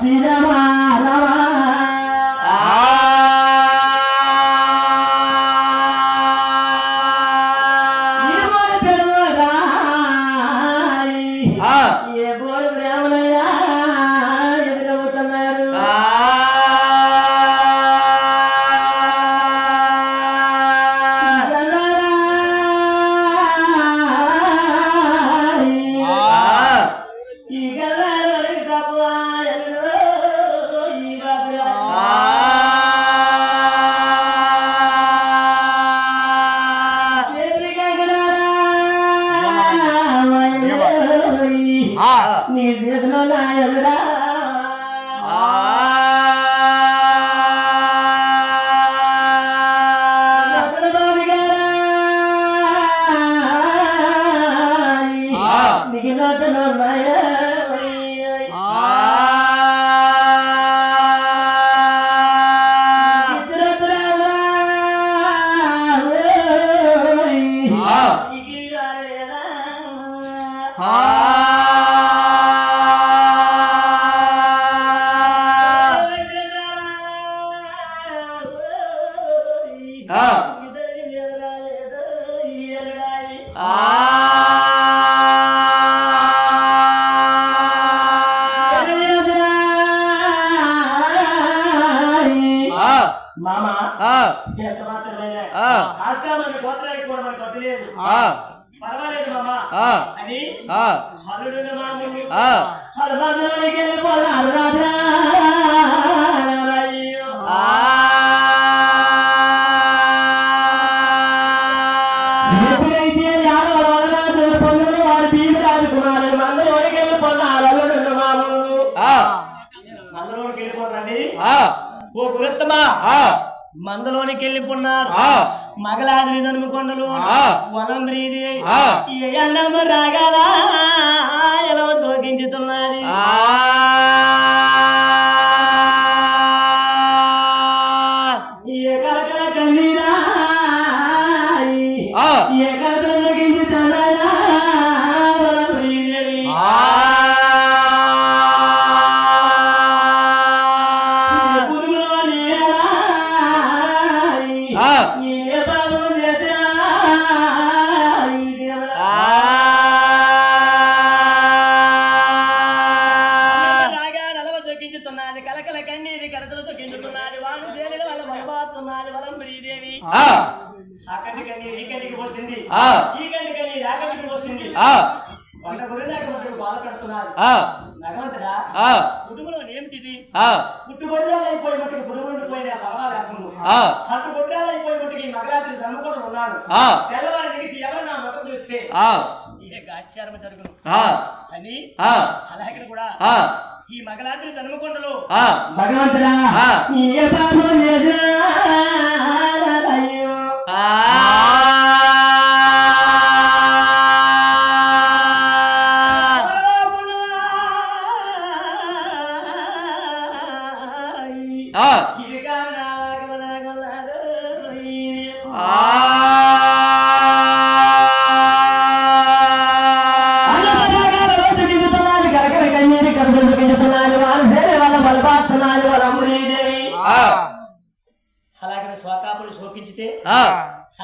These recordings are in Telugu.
ছিল నీ చేతిలో నాయలుడా నీకు మామ ఎంత మాత్రమే ఆస్థానాన్ని గోత్రానికి కూడా మనకు కొట్టలేదు పర్వాలేదు మామ. అని హరుడు మామూలు హరబాబులోకి వెళ్ళిపోయారు వెళ్ళిపోతారండి ఓ గురుత్తమా మందలోనికి వెళ్ళిపోన్నారు మగలాద్రి దనుముకొండలు. ఏ అన్నమ్మ రాగాల ఎలవ సోకించుతున్నది ఈ వంటకు బాధపడుతున్నారు భగవంతుడా ఏమిటిది మట్టుకు పర్వాలేకుండా మట్టుకు ఈ మగరాత్రి తెల్లవారి నిగిసి ఎవరు నా ముఖం చూస్తే? ఇదే ఆచారం జరుగును. అని అలాగే కూడా ఈ మగరాత్రి ధర్మకొండలో భగవంతుడా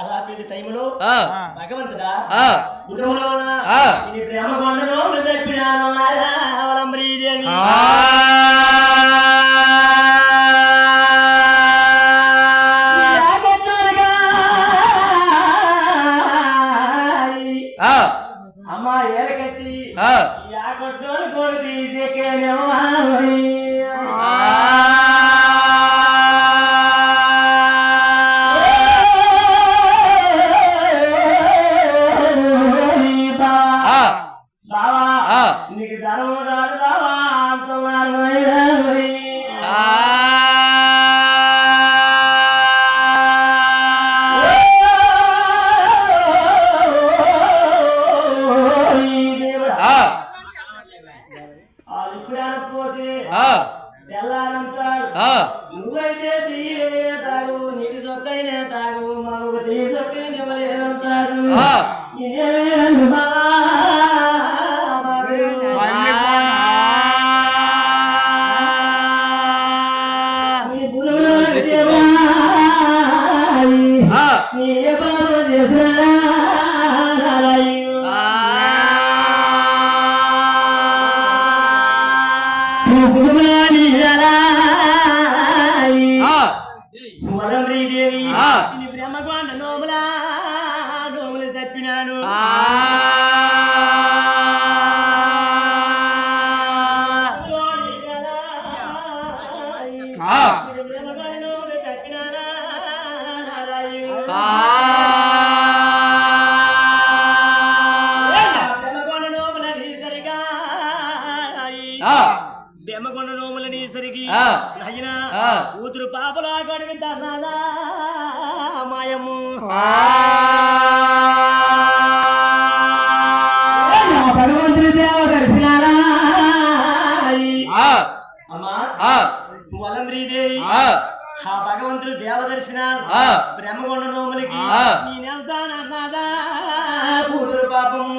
అలాంటి టైములో భగవంతుడా? ఉదములోన ఇది ప్రేమ కొండలో నువ్వైతే తీయే తాగు నీటి సొక్కైనే తాగు మాకు. తీ బెమ్మకొండ నోముల నీసరికి అయినా కూతురు పాపలా గడివి ధనాలా మాయము భగవంతుడి దేవ దర్శనాలా. అమ్మా వలంబ్రీదేవి ఆ. భగవంతుడు దేవదర్శనాలు బ్రహ్మగొండ నోములకి నేను వెళ్తానన్నదా కూతురు పాపము.